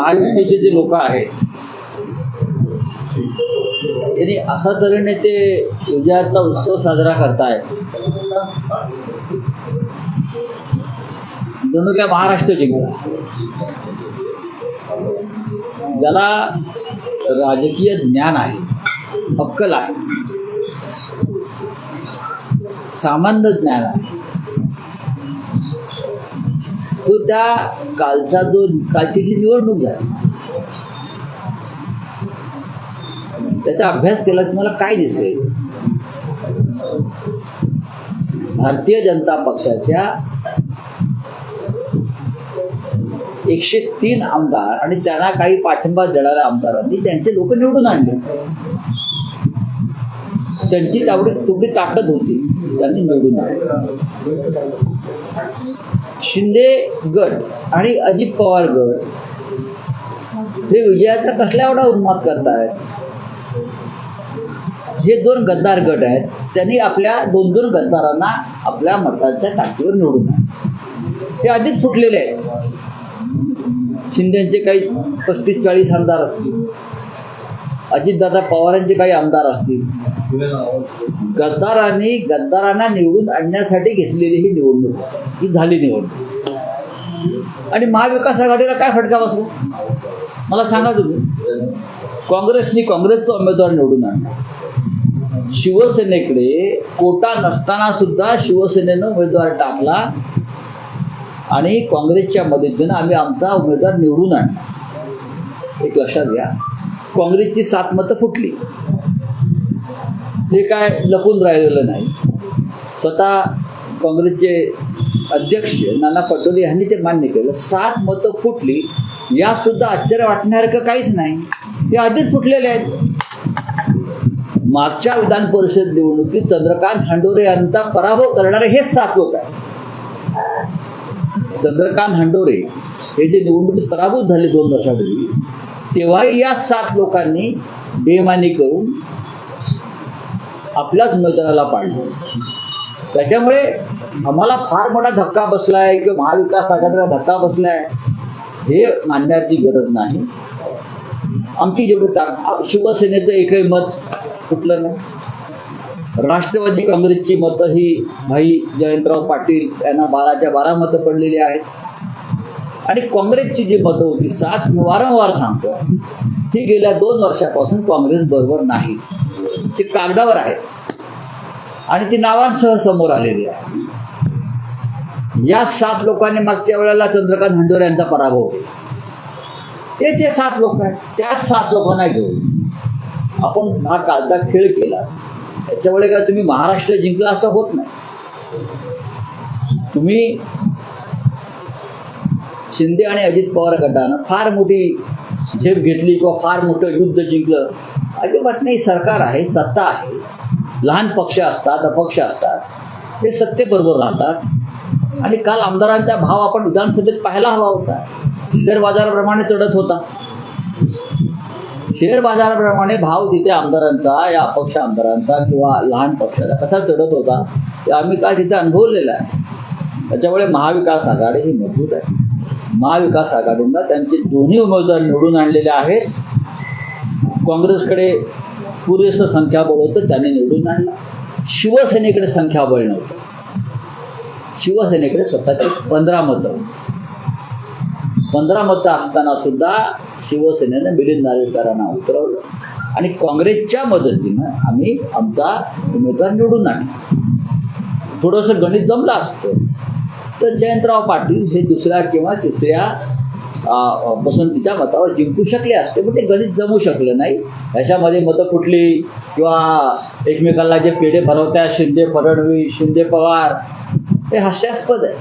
महाराष्ट्राचे जे लोक आहेत त्यांनी असा तऱ्हेने ते विजयाचा उत्सव साजरा करतायत. जणू काय महाराष्ट्र जिंकला ज्याला राजकीय ज्ञान आहे अक्कल आहे सामान्य ज्ञान आहे. तो त्या कालचा जो कालची जी निवडणूक झाली त्याचा अभ्यास केला तुम्हाला काय दिसेल भारतीय जनता पक्षाच्या एकशे तीन आमदार आणि त्यांना काही पाठिंबा देणाऱ्या आमदारांनी त्यांचे लोक निवडून आणले. त्यांची तेवढी तेवढी ताकद होती त्यांनी निवडून आणली. शिंदे गट आणि अजित पवार गट. हे विजयाचा कसल्या एवढा उन्माद करतायत? हे दोन गद्दार गट आहेत त्यांनी आपल्या दोन दोन गद्दारांना आपल्या मताच्या ताकदीवर निवडून ते आधीच फुटलेले आहेत. शिंदेचे काही पस्तीस चाळीस आमदार असतील अजितदादा पवारांचे काही आमदार असतील गद्दारांनी गद्दारांना निवडून आणण्यासाठी घेतलेली ही निवडणूक ही झाली निवडणूक. आणि महाविकास आघाडीला काय फटका बसला? मला सांगा तुम्ही. काँग्रेसनी काँग्रेसचा उमेदवार निवडून आणला. शिवसेनेकडे कोटा नसताना सुद्धा शिवसेनेनं उमेदवार टाकला आणि काँग्रेसच्या मदतीनं आम्ही आमचा उमेदवार निवडून आणला. एक लक्षात घ्या. काँग्रेसची सात मतं फुटली. हे काय लपून राहिलेलं नाही. स्वतः काँग्रेसचे अध्यक्ष नाना पटोले यांनी ते मान्य केलं. सात मतं फुटली. या सुद्धा आश्चर्य वाटण्यासारखं काहीच नाही. ते आधीच फुटलेले आहेत. मागच्या विधान परिषद निवडणुकीत चंद्रकांत हंडोरे यांचा पराभव करणारे हेच सात लोक आहेत. चंद्रकांत हंडोरे हे जे निवडणुकीत पराभूत झाले दोन वर्षापूर्वी तेव्हाही या सात लोकांनी बेमानी करून आपल्याच मैदानाला पाडलं त्याच्यामुळे आम्हाला फार मोठा धक्का बसलाय किंवा महाविकास आघाडीला धक्का बसलाय हे मानण्याची गरज नाही. आमची जेवढी शिवसेनेचं एकही मत कुठलं नाही. राष्ट्रवादी काँग्रेसची मतं ही भाई जयंतराव पाटील यांना बाराच्या बारा मतं पडलेली आहेत. आणि काँग्रेसची जी मतं होती सात वारंवार सांगतो ही गेल्या दोन वर्षापासून काँग्रेस बरोबर नाही. ती कागदावर आहे. आणि ती नावांसह समोर आलेली आहे. या सात लोकांनी मागच्या वेळेला चंद्रकांत हंडोर यांचा पराभव ते ते सात लोक आहेत त्याच सात लोकांना घेऊन आपण हा कालचा खेळ केला. त्याच्यामुळे काय तुम्ही महाराष्ट्र जिंकला असं होत नाही. तुम्ही शिंदे आणि अजित पवार गटानं फार मोठी झेप घेतली किंवा फार मोठं युद्ध जिंकलं. अजिबात नाही सरकार आहे सत्ता आहे. लहान पक्ष असतात अपक्ष असतात. ते सत्तेबरोबर राहतात. आणि काल आमदारांचा भाव आपण विधानसभेत पाहायला हवा होता. शेअर बाजाराप्रमाणे चढत होता. शेअर बाजाराप्रमाणे भाव तिथे आमदारांचा या अपक्ष आमदारांचा किंवा लहान पक्षाचा कसा चढत होता ते आम्ही काल तिथे अनुभवलेला आहे. त्याच्यामुळे महाविकास आघाडी ही मजबूत आहे. महाविकास आघाडींना त्यांचे दोन्ही उमेदवार निवडून आणलेले आहेत. काँग्रेसकडे पुरेसं संख्याबळ होतं त्याने निवडून आणलं. शिवसेनेकडे संख्याबळ नव्हतं शिवसेनेकडे स्वतःचे पंधरा मतं. पंधरा मतं असताना सुद्धा शिवसेनेनं मिलिंद नार्वेकरांना उतरवलं. आणि काँग्रेसच्या मदतीनं आम्ही आमचा उमेदवार निवडून आणला. थोडंसं गणित जमलं असतं. तर जयंतराव पाटील हे दुसऱ्या किंवा तिसऱ्या पसंतीच्या मतावर जिंकू शकले असते पण ते गणित जमू शकलं नाही. ह्याच्यामध्ये मतं फुटली किंवा एकमेकांना जे पेढे भरवतात शिंदे फडणवीस शिंदे पवार हे हास्यास्पद आहे.